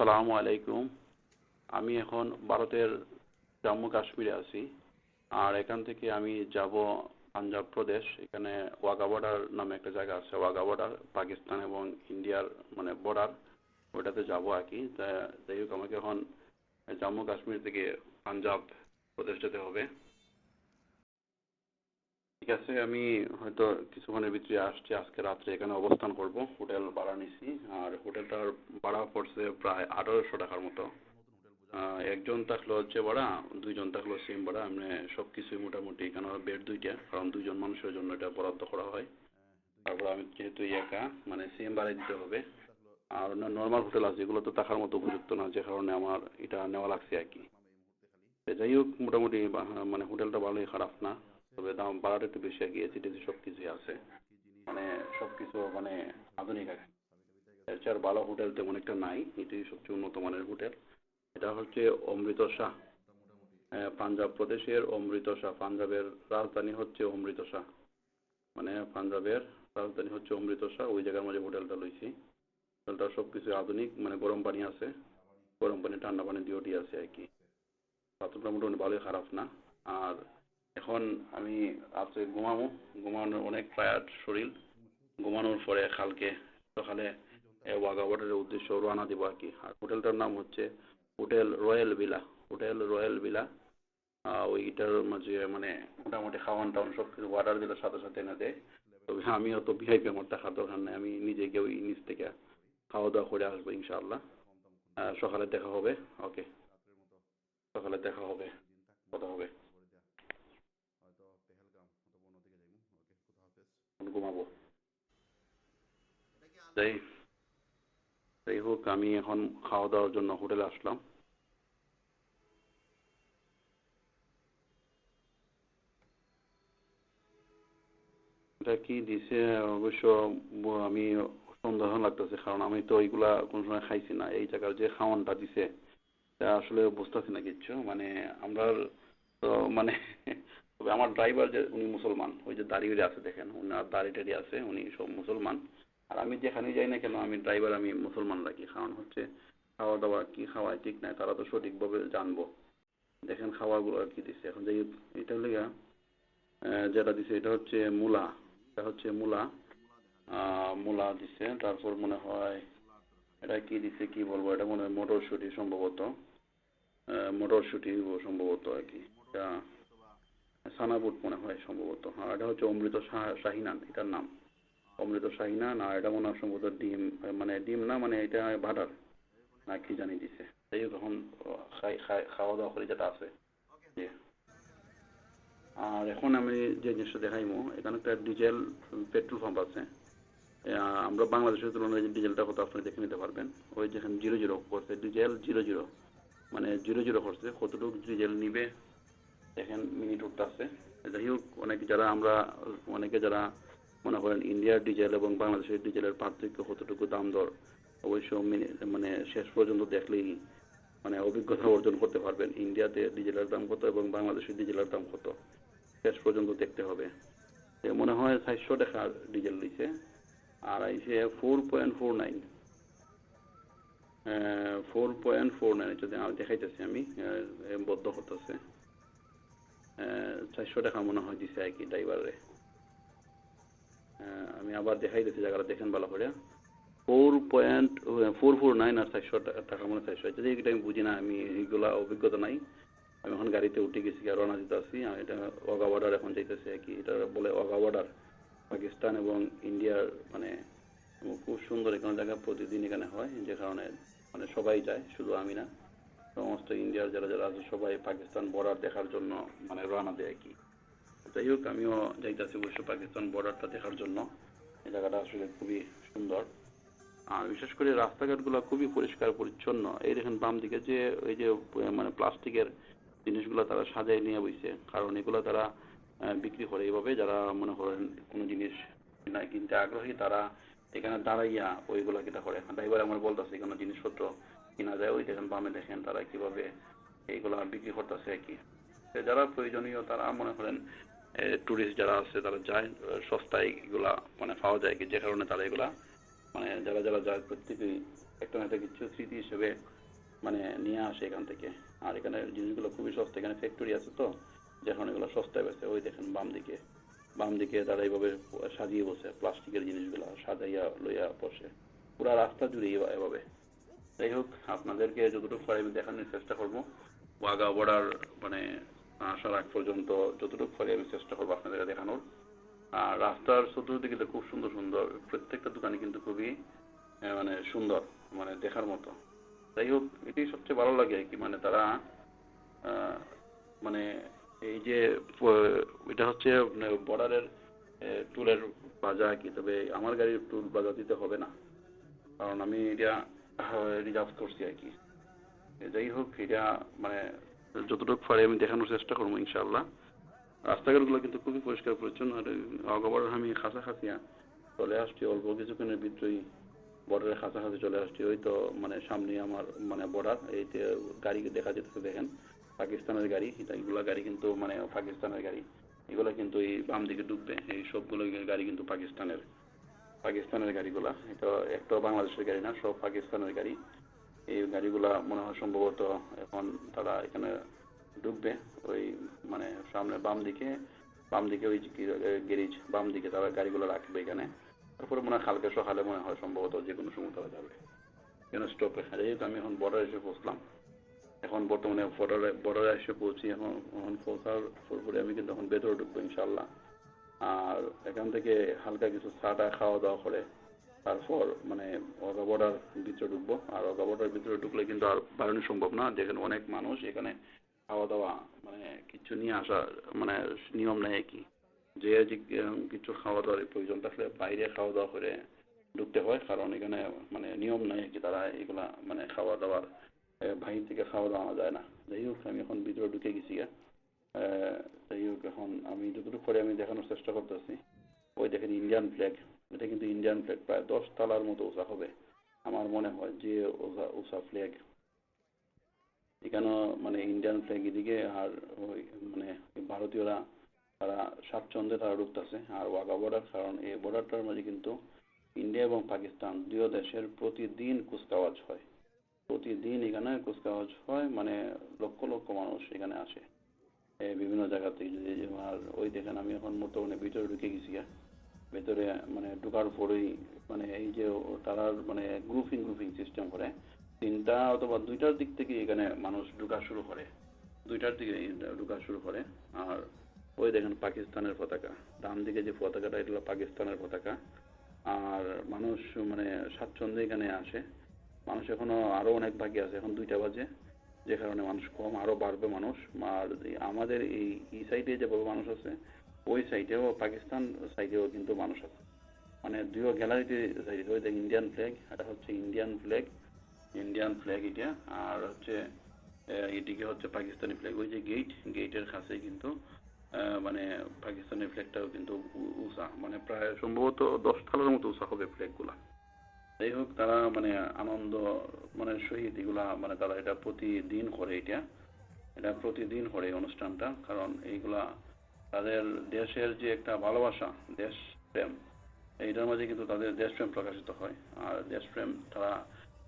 আসসালামু আলাইকুম। আমি এখন ভারতের জম্মু কাশ্মীরে আছি। আর এখান থেকে আমি যাব পাঞ্জাব প্রদেশ। এখানে ওয়াঘা বর্ডার নামে একটা জায়গা আছে, ওয়াঘা বর্ডার পাকিস্তান এবং ইন্ডিয়ার মানে বর্ডার ওটাতে যাব আর কি। যাই হোক, আমাকে এখন জম্মু কাশ্মীর থেকে পাঞ্জাব প্রদেশ যেতে হবে। আছে আমি হয়তো কিছুক্ষণের ভিতরে আসছি, আজকে রাত্রে এখানে অবস্থান করব, হোটেল ভাড়া নিছি আর হোটেলটার ভাড়া পড়ছে প্রায় আঠারোশো টাকার মতো। একজন থাকল হচ্ছে ভাড়া, দুইজন থাকল সেম ভাড়া মানে সব কিছুই মোটামুটি এখানে বেড দুইটা, কারণ দুইজন মানুষের জন্য এটা বরাদ্দ করা হয়। তারপর আমি যেহেতু একা মানে সেম ভাড়াই দিতে হবে। আর নর্মাল হোটেল আছে, এগুলো তো থাকার মতো উপযুক্ত না, যে কারণে আমার এটা নেওয়া লাগছে আর কি। যাই হোক, মোটামুটি মানে হোটেলটা ভালোই খারাপ না। তবে দাম ভাড়াটা একটু বেশি আর কি এসি টেসি সব কিছুই আছে। মানে সব কিছু মানে আধুনিক আর কি। এর চেয়ে আর ভালো হোটেল তেমন একটা নাই এটাই সবচেয়ে উন্নত মানের হোটেল এটা হচ্ছে অমৃতসা। হ্যাঁ, পাঞ্জাব প্রদেশের অমৃতসা। পাঞ্জাবের রাজধানী হচ্ছে অমৃতসর মানে পাঞ্জাবের রাজধানী হচ্ছে অমৃতসর ওই জায়গার মধ্যে হোটেলটা লইছি। হোটেলটা সব কিছু আধুনিক মানে গরম পানি আছে। গরম পানি ঠান্ডা পানি দুইটি আছে আর কি। বাথরুমটা মোটামুটি ভালোই খারাপ না। আর এখন আমি রাত্রে ঘুমাবো। ঘুমানোর অনেক টায়ার্ড শরীর। ঘুমানোর পরে কালকে সকালে এ ওয়াঘা বর্ডারের উদ্দেশ্যে রওনা দেবো আর কি। আর হোটেলটার নাম হচ্ছে hotel royal villa. Hotel royal villa. ওইটার মাঝে মানে মোটামুটি খাওয়ান টাওয়ান সব কিছু অর্ডার দিলে সাথে সাথে এনে দেয়। তবে আমি অত ভিআইপি আমার টাকার দরকার নেই। আমি নিজে গিয়ে ওই নিচ থেকে খাওয়া দাওয়া করে আসব ইনশাআল্লাহ। সকালে দেখা হবে। ওকে সকালে দেখা হবে। কথা হবে। ঘুমাবো। যাই যাই হোক, আমি এখন খাওয়া দাওয়ার জন্য হোটেলে আসলাম। এটা কি দিছে? অবশ্য আমি সন্দেহ লাগতেছে, কারণ আমি তো ওইগুলা কোনো সময় খাইছি না। এই জায়গার যে খাওয়ানটা দিছে তা আসলে বুঝতেছি না কিচ্ছু। মানে আমরা তো মানে তবে আমার ড্রাইভার যে, উনি মুসলমান। ওই যে দাঁড়িয়ে আছে, দেখেন, উনার দাড়ি টাড়ি আছে, উনি সব মুসলমান। আর আমি যেখানে যাই না কেন, আমি ড্রাইভার আমি মুসলমান রাখি। কারণ হচ্ছে খাওয়া দাওয়া কি খাওয়ায় ঠিক নাই, তারা তো সঠিকভাবে জানব। দেখেন খাওয়াগুলো আর কি দিচ্ছে এখন যে এটা হলে যেটা দিছে, এটা হচ্ছে মূলা। এটা হচ্ছে মূলা। মূলা দিছে, তারপর মনে হয়, এটা কি দিছে, কি বলব, এটা মনে হয় মটরশুঁটি সম্ভবত। মটরশুঁটি সম্ভবত আর কি। এটা সানাবুট মনে হয় সম্ভবত। আর এটা হচ্ছে অমৃত শাহ- শাহিনান, এটার নাম। অমৃত শাহিনান, আর এটা মনে হয় সম্ভবত ডিম মানে ডিম না মানে এটা বাটার না কি জানি দিছে। খাই খাই, খাওয়া দাওয়া করে যেটা আছে। আর এখন আমি যে জিনিসটা দেখাইমো, এখানে একটা ডিজেল, পেট্রোল পাম্প আছে। আমরা বাংলাদেশের তুলনায় যে ডিজেলটা কত আপনি দেখে নিতে পারবেন, ওই যেখানে জিরো জিরো করছে, ডিজেল জিরো জিরো মানে জিরো জিরো করছে, কতটুকু ডিজেল নিবে দেখেন মিনিট উঠতেছে যাই হোক, অনেক যারা আমরা, অনেকে যারা মনে করেন ইন্ডিয়ার ডিজেল এবং বাংলাদেশের ডিজেলের পার্থক্য কতটুকু দাম দর, অবশ্য মিনি- শেষ পর্যন্ত দেখলেই মানে অভিজ্ঞতা অর্জন করতে পারবেন। ইন্ডিয়াতে ডিজেলের দাম কত এবং বাংলাদেশের ডিজেলের দাম কত? শেষ পর্যন্ত দেখতে হবে। মনে হয় চারশো টাকা ডিজেল দিছে, আর আইসে four point four nine four point four nine দেখাইতেছি আমি বদ্ধ করতেছে। চারশো টাকা মনে হয় দিছে আর কি ড্রাইভারে। আমি আবার দেখাইতেছি জায়গাটা দেখেন ভালো করে। Four point, four four nine আর চারশো টাকা মনে হয় চারশো যদি এটা আমি বুঝি না, আমি এইগুলা অভিজ্ঞতা নাই। আমি এখন গাড়িতে উঠে গেছি রওনা দিতে আসি এটা ওয়াগা বর্ডার এখন যাইতেছে আর কি। এটা বলে ওয়াগা বর্ডার পাকিস্তান এবং ইন্ডিয়ার মানে খুব সুন্দর এখানে জায়গা প্রতিদিন এখানে হয়, যে কারণে মানে সবাই যায়, শুধু আমি না। সমস্ত ইন্ডিয়ার যারা যারা আছে, সবাই পাকিস্তান বর্ডার দেখার জন্য মানে রওনা দেয় কি। যাই হোক, আমিও যাইতেছি অবশ্য পাকিস্তান বর্ডারটা দেখার জন্য। এই জায়গাটা আসলে খুবই সুন্দর। আর বিশেষ করে রাস্তাঘাটগুলো খুবই পরিষ্কার, পরিচ্ছন্ন। এই দেখেন বাম দিকে যে ওই যে মানে প্লাস্টিকের জিনিসগুলো তারা সাজায় নিয়ে বইছে। কারণ এগুলো তারা বিক্রি করে। এইভাবে যারা মনে করেন কোনো জিনিস কিনা কিনতে আগ্রহী, তারা এখানে দাঁড়াইয়া ওইগুলো কিনা করে ড্রাইভার আমার বলতেছে কোনো জিনিসপত্র কিনা যায়, ওই দেখেন বামে দেখেন তারা কীভাবে এইগুলা বিক্রি করতেছে আর কি। যারা প্রয়োজনীয় তারা মনে করেন ট্যুরিস্ট যারা আছে তারা যায় সস্তায় এগুলা মানে পাওয়া যায় কি, যে কারণে তারা এগুলা মানে যারা যারা যায় প্রত্যেকেই একটা না কিছু স্মৃতি হিসেবে মানে নিয়ে আসে এখান থেকে। আর এখানে জিনিসগুলো খুবই সস্তা, এখানে ফ্যাক্টরি আছে তো যখন এগুলো সস্তায় বেছে ওই দেখেন বাম দিকে। বাম দিকে তারা এইভাবে সাজিয়ে বসে প্লাস্টিকের জিনিসগুলো সাজাইয়া লইয়া বসে। পুরা রাস্তা জুড়ে এভাবে। যাই হোক, আপনাদেরকে যতটুকু পারি আমি দেখানোর চেষ্টা করব। ওয়াগা বর্ডার মানে আসার আগ পর্যন্ত যতটুকু পারি আমি চেষ্টা করব আপনাদেরকে দেখানোর। আর রাস্তার চতুর্দিকে তো খুব সুন্দর সুন্দর, প্রত্যেকটা দোকানে কিন্তু খুবই মানে সুন্দর মানে দেখার মতো। যাই হোক, এটাই সবচেয়ে ভালো লাগে কি মানে তারা মানে এই যে এটা হচ্ছে বর্ডারের টুলের বাজা কি, তবে আমার গাড়ির টুল বাজা দিতে হবে না। কারণ আমি এটা রিজার্ভ করছি আর কি। যাই হোক, এটা মানে যতটুকু পারি আমি দেখানোর চেষ্টা করব ইনশাল্লাহ রাস্তাঘাটগুলো কিন্তু খুবই পরিষ্কার পরিচ্ছন্ন। আর অগবর আমি কাছাকাছি চলে আসছি, অল্প কিছুক্ষণের ভিতরেই বর্ডারের কাছাকাছি চলে আসছি। ওই তো মানে সামনে আমার মানে বর্ডার, এই গাড়ি দেখা যেতেছে, দেখেন। পাকিস্তানের গাড়ি, এগুলা গাড়ি কিন্তু মানে পাকিস্তানের গাড়ি। এগুলো কিন্তু এই বাম দিকে ডুববে, এই সবগুলো গাড়ি কিন্তু পাকিস্তানের। পাকিস্তানের গাড়িগুলা। এটা একটা বাংলাদেশের গাড়ি না, সব পাকিস্তানের গাড়ি। এই গাড়িগুলা মনে হয় সম্ভবত এখন তারা এখানে ঢুকবে ওই মানে সামনে বাম দিকে বাম দিকে ওই গ্যারেজ বাম দিকে তারা গাড়িগুলো রাখবে এখানে। তারপরে মনে হয় কালকে সকালে মনে হয় সম্ভবত যে কোনো সময় তারা যাবে। কেন স্টপে যেহেতু আমি এখন বর্ডারে এসে পৌঁছলাম। এখন বর্তমানে বর্ডারে বর্ডারে এসে পৌঁছি, এখন এখন পৌঁছার পরে আমি কিন্তু এখন ভেতরে ঢুকবো ইনশাল্লাহ আর এখান থেকে হালকা কিছু চাটা খাওয়া দাওয়া করে তারপর মানে অগা বর্ডার ভিতরে ঢুকবো। আর অগা বর্ডার ভিতরে ঢুকলে কিন্তু আর বাড়ানো সম্ভব না। যেখানে অনেক মানুষ, এখানে খাওয়া দাওয়া মানে কিছু নিয়ে আসা মানে নিয়ম নেই আর কি। যে কিছু খাওয়া দাওয়ার প্রয়োজন থাকলে বাইরে খাওয়া দাওয়া করে ঢুকতে হয়। কারণ এখানে মানে নিয়ম নাই আর কি তারা এগুলা মানে খাওয়া দাওয়ার বাহির থেকে খাওয়া দাওয়া যায় না। যাই হোক, আমি এখন ভিতরে ঢুকে গেছি এখন আমি যতটুকু পরে আমি দেখানোর চেষ্টা করতেছি। ওই দেখেন ইন্ডিয়ান ফ্ল্যাগ এটা কিন্তু ইন্ডিয়ান ফ্ল্যাগ প্রায় দশ তালার মতো উঁচা হবে। আমার মনে হয় যে উঁচা উঁচা ফ্ল্যাগ এখানেও মানে ইন্ডিয়ান ফ্ল্যাগ এদিকে আর ওই মানে ভারতীয়রা তারা স্বাচ্ছন্দ্যে তারা ঢুকতেছে আর ওয়াগা বর্ডার কারণ এই বর্ডারটার মাঝে কিন্তু ইন্ডিয়া এবং পাকিস্তান দুই দেশের প্রতিদিন কুচকাওয়াজ হয়। প্রতিদিন এখানে কুচকাওয়াজ হয় মানে লক্ষ লক্ষ মানুষ এখানে আসে। বিভিন্ন জায়গা থেকে যদি আর ওই দেখেন আমি এখন বর্তমানে ভিতরে ঢুকে গেছি গা। ভেতরে মানে ঢোকার পরেই মানে এই যে তারার মানে গ্রুপিং গ্রুপিং সিস্টেম করে, তিনটা অথবা দুইটার দিক থেকে এখানে মানুষ ঢুকা শুরু করে। দুইটার দিকে ঢুকা শুরু করে। আর ওই দেখেন পাকিস্তানের পতাকা, ডান দিকে যে পতাকাটা, এটা হলো পাকিস্তানের পতাকা। আর মানুষ মানে স্বাচ্ছন্দ্যে এখানে আসে। মানুষ এখনও আরও অনেক বাকি আছে, এখন দুইটা বাজে। যে কারণে মানুষ কম আরও বাড়বে মানুষ আর আমাদের এই এই সাইডে যেভাবে মানুষ আছে ওই সাইডেও পাকিস্তান সাইডেও কিন্তু মানুষ আছে মানে দুইও গ্যালারিতে সাইডে ওই দেখ ইন্ডিয়ান ফ্ল্যাগ এটা হচ্ছে ইন্ডিয়ান ফ্ল্যাগ ইন্ডিয়ান ফ্ল্যাগ এটা আর হচ্ছে এদিকে হচ্ছে পাকিস্তানি ফ্ল্যাগ ওই যে গেট গেটের কাছে কিন্তু মানে পাকিস্তানি ফ্ল্যাগটাও কিন্তু উঁচা মানে প্রায় সম্ভবত দশ তলার মতো উঁচা হবে ফ্ল্যাগগুলা যাই হোক, তারা মানে আনন্দ মানে সহিত এগুলা মানে তারা এটা প্রতিদিন করে এটা। এটা প্রতিদিন করে অনুষ্ঠানটা, কারণ এইগুলা তাদের দেশের যে একটা ভালোবাসা দেশ প্রেম এইটার মাঝে কিন্তু তাদের দেশপ্রেম প্রকাশিত হয়। আর দেশপ্রেম তারা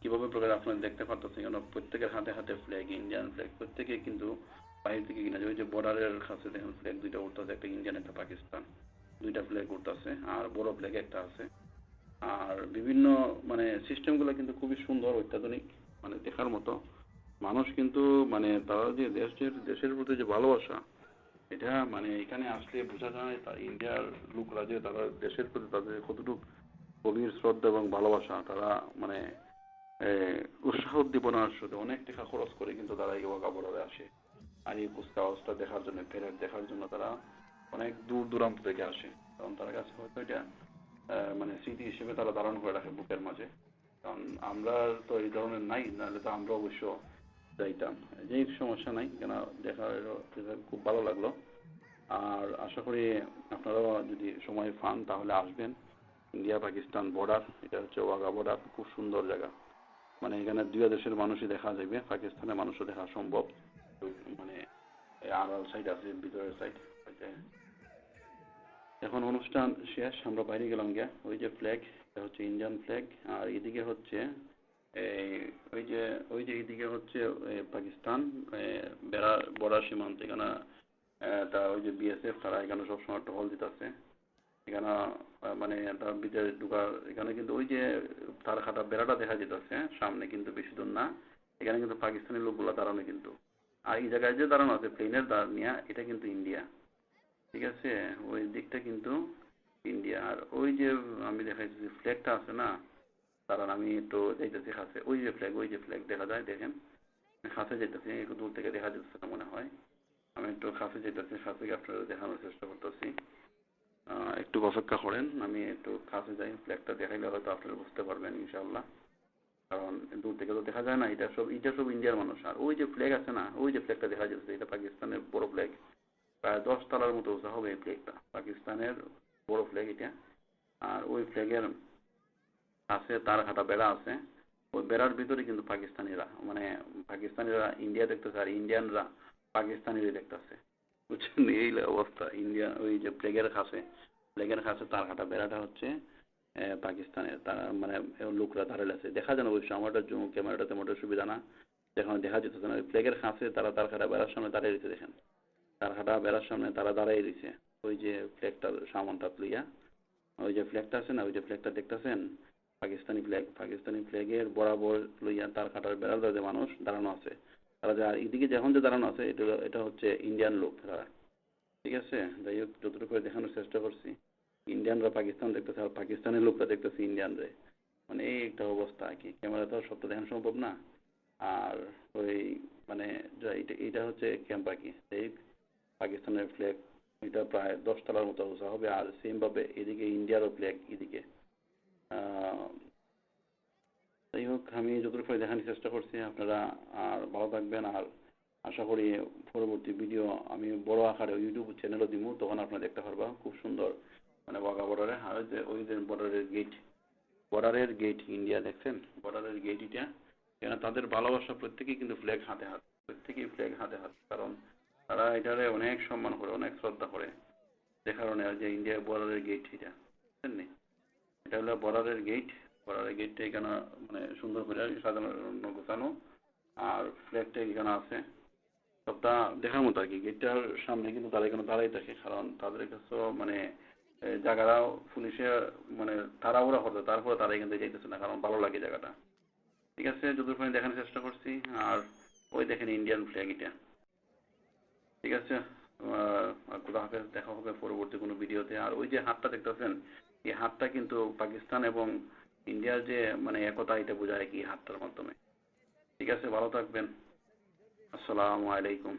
কীভাবে প্রকাশ আপনারা দেখতে পারতেছেন কেন প্রত্যেকের হাতে হাতে ফ্ল্যাগ ইন্ডিয়ান ফ্ল্যাগ প্রত্যেকে কিন্তু বাইরে থেকে কিনা যায় ওই যে বর্ডারের কাছে দেখেন ফ্ল্যাগ দুইটা উঠতেছে একটা ইন্ডিয়ান একটা পাকিস্তান দুইটা ফ্ল্যাগ উঠতেছে আর বড় ফ্ল্যাগ একটা আছে। আর বিভিন্ন মানে সিস্টেমগুলো কিন্তু খুবই সুন্দর, অত্যাধুনিক মানে দেখার মতো। মানুষ কিন্তু মানে তারা যে দেশের দেশের প্রতি যে ভালোবাসা, এটা মানে এখানে আসলে বোঝা যায় তা ইন্ডিয়ার লোকরা যে তারা দেশের প্রতি তাদের কতটুকু গভীর শ্রদ্ধা এবং ভালোবাসা, তারা মানে উৎসাহ উদ্দীপনার সাথে অনেক টাকা খরচ করে কিন্তু তারা এই ওয়াকা বর্ডারে আসে। আর এই কুচকাওয়াজটা দেখার জন্য প্যারেড দেখার জন্য তারা অনেক দূর দূরান্ত থেকে আসে। কারণ তার কাছে হয়তো এটা মানে স্মৃতি হিসেবে তারা ধারণ করে রাখে বুকের মাঝে। কারণ আমরা তো এই ধরনের নাই, নাহলে তো আমরা অবশ্য যাইতাম। যেই সমস্যা নাই কেন দেখা খুব ভালো লাগল। আর আশা করি আপনারাও যদি সময় পান, তাহলে আসবেন। ইন্ডিয়া, পাকিস্তান বর্ডার এটা হচ্ছে ওয়াগা বর্ডার খুব সুন্দর জায়গা। মানে এখানে দুই দেশের মানুষই দেখা যাবে পাকিস্তানের মানুষও দেখা সম্ভব। মানে আড়াল সাইড আছে, ভিতরের সাইড এখন অনুষ্ঠান শেষ, আমরা বাইরে গেলাম গিয়া। ওই যে ফ্ল্যাগ এটা হচ্ছে ইন্ডিয়ান ফ্ল্যাগ আর এদিকে হচ্ছে, এই, ওই যে ওই যে এইদিকে হচ্ছে পাকিস্তান বেড়া, বর্ডার সীমান্ত। এখানে তা ওই যে বিএসএফ তারা এখানে সবসময় টহল দিতেছে। এখানে মানে তার ভিতরে ঢুকার, এখানে কিন্তু ওই যে তার খাটা বেড়াটা দেখা যেতেছে, সামনে কিন্তু বেশি দূর না। এখানে কিন্তু পাকিস্তানি লোকগুলো দাঁড়ানো কিন্তু। আর এই জায়গায় যে দাঁড়ানো আছে প্লেনের দাঁড়িয়ে এটা কিন্তু ইন্ডিয়া ঠিক আছে? ওই দিকটা কিন্তু ইন্ডিয়া আর ওই যে আমি দেখাইছি যে ফ্ল্যাগটা আছে না কারণ আমি একটু যাইতেছি কাছে ওই যে ফ্ল্যাগ ওই যে ফ্ল্যাগ দেখা যায়, দেখেন? কাছে যেতেছি একটু দূর থেকে দেখা যাচ্ছে না মনে হয়। আমি একটু কাছে যেতেছি কাছে গিয়ে আপনাদের দেখানোর চেষ্টা করতেছি। একটু অপেক্ষা করেন, আমি একটু কাছে যাই ফ্ল্যাগটা দেখাইলে হয়তো আপনারা বুঝতে পারবেন ইনশাআল্লাহ। কারণ দূর থেকে তো দেখা যায় না, এটা সব এটা সব ইন্ডিয়ার মানুষ। আর ওই যে ফ্ল্যাগ আছে না, ওই যে ফ্ল্যাগটা দেখা যাচ্ছে, এটা পাকিস্তানের বড় ফ্ল্যাগ প্রায় দশ তলার মতো উঁচা হবে এই ফ্ল্যাগটা পাকিস্তানের বড় ফ্ল্যাগ এটা। আর ওই ফ্ল্যাগের আছে তার হাঁটা বেড়া আছে। ওই বেড়ার ভিতরে কিন্তু পাকিস্তানিরা মানে পাকিস্তানিরা ইন্ডিয়া দেখতেছে আর ইন্ডিয়ানরা পাকিস্তানিরা দেখতেছে। বুঝছেন এই অবস্থা। ইন্ডিয়া ওই যে ফ্ল্যাগের কাছে ফ্ল্যাগের কাছে তার হাঁটা বেড়াটা হচ্ছে পাকিস্তানের। তারা মানে লোকরা দাঁড়ালে আছে। দেখা যায় না অবশ্য আমারটা জুম ক্যামেরাটাতে মোটের সুবিধা না। দেখানো দেখা যেতেছে না। ওই ফ্ল্যাগের কাছে তারা তার কাটা বেড়ার সামনে দাঁড়িয়ে রয়েছে, দেখেন। তার কাটা বেড়ার সামনে তারা দাঁড়িয়ে রয়েছে ওই যে ফ্ল্যাগটার সামানটা লইয়া ওই যে ফ্ল্যাগটা আছে না, ওই যে ফ্ল্যাগটা দেখতেছেন? পাকিস্তানি ফ্ল্যাগ পাকিস্তানি ফ্ল্যাগের বরাবর লইয়া তার কাটার বেড়ার যে মানুষ দাঁড়ানো আছে। তারা যে এদিকে যখন যে দাঁড়ানো আছে, এটা এটা হচ্ছে ইন্ডিয়ান লোক তারা। ঠিক আছে? যাই হোক, যতটুকু দেখানোর চেষ্টা করছি। ইন্ডিয়ানরা পাকিস্তান দেখতেছে, আর পাকিস্তানের লোকরা দেখতেছে ইন্ডিয়ানরে মানে এই একটা অবস্থা আর কি। ক্যামেরা তো আর সব তো দেখানো সম্ভব না। আর ওই মানে এটা এটা হচ্ছে ক্যাম্প আর কি। পাকিস্তানের ফ্ল্যাগ এটা প্রায় দশ তলার মতো উঁচা হবে। আর সেমভাবে এদিকে ইন্ডিয়ারও ফ্ল্যাগ এদিকে। যাই হোক, আমি যতটুকু দেখানোর চেষ্টা করছি। আপনারা, আর ভালো থাকবেন। আর আশা করি পরবর্তী ভিডিও আমি বড় আকারে ইউটিউব চ্যানেলও দিব তখন আপনারা দেখতে পারবা, খুব সুন্দর মানে বাঘা বর্ডারে আর ওই যে ওই যে বর্ডারের গেট বর্ডারের গেট ইন্ডিয়া দেখছেন? বর্ডারের গেট এটা এখানে তাদের ভালোবাসা প্রত্যেকেই কিন্তু ফ্ল্যাগ হাতে হাত, প্রত্যেকেই ফ্ল্যাগ হাতে হাত। কারণ তারা এটারে অনেক সম্মান করে অনেক শ্রদ্ধা করে। যে কারণে যে ইন্ডিয়া বর্ডারের গেট এটা বুঝছেন নি? এটা হলো বর্ডারের গেট বর্ডারের গেটটা এখানে মানে সুন্দর করে সাজানো গোছানো। আর ফ্ল্যাগটা এখানে আছে। সবটা দেখার মতো আর কি। গেটটার সামনে কিন্তু তারা এখানে দাঁড়াই থাকে। কারণ তাদের কাছেও মানে এ, জায়গাটাও পুলিশে মানে তাড়াহুড়া করতে। তারপরে তারা এখান থেকে যাইতেছে না কারণ ভালো লাগে জায়গাটা। ঠিক আছে যতটুকু আমি দেখানোর চেষ্টা করছি। আর ওই দেখেন ইন্ডিয়ান ফ্ল্যাগ এটা ঠিক আছে খুদা হাফেজ, দেখা হবে পরবর্তী কোনো ভিডিওতে। আর ওই যে হাতটা দেখতেছেন, এই হাতটা কিন্তু পাকিস্তান এবং ইন্ডিয়ার যে মানে একতা, এটা বোঝায় কি হাতটার মাধ্যমে। ঠিক আছে, ভালো থাকবেন। আসসালামু আলাইকুম।